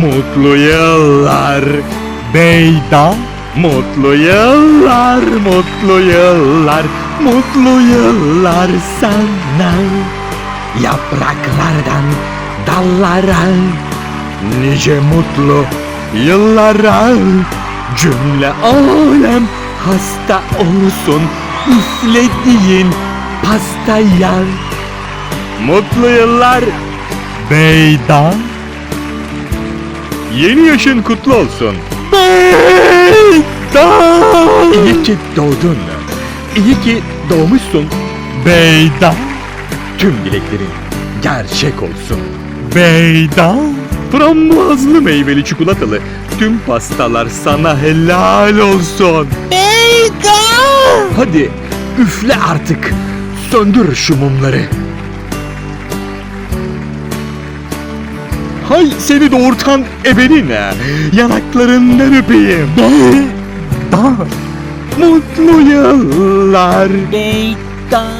Mutlu yıllar. Beyda. Mutlu yıllar, mutlu yıllar, mutlu yıllar sana. Yapraklardan dallara Nice mutlu yıllara. Cümle alem hasta olsun Üflediğin pastaya. Mutlu yıllar. Beyda Yeni yaşın kutlu olsun. Beyda İyi ki doğdun. İyi ki doğmuşsun. Beyda Tüm dileklerin gerçek olsun. Beyda Frambuazlı meyveli çikolatalı Tüm pastalar sana helal olsun. Beyda! Hadi üfle artık. Söndür şu mumları Hay seni doğurtan ebeline Yanaklarından öpeyim. Beyda Mutlu yıllar. Beyda!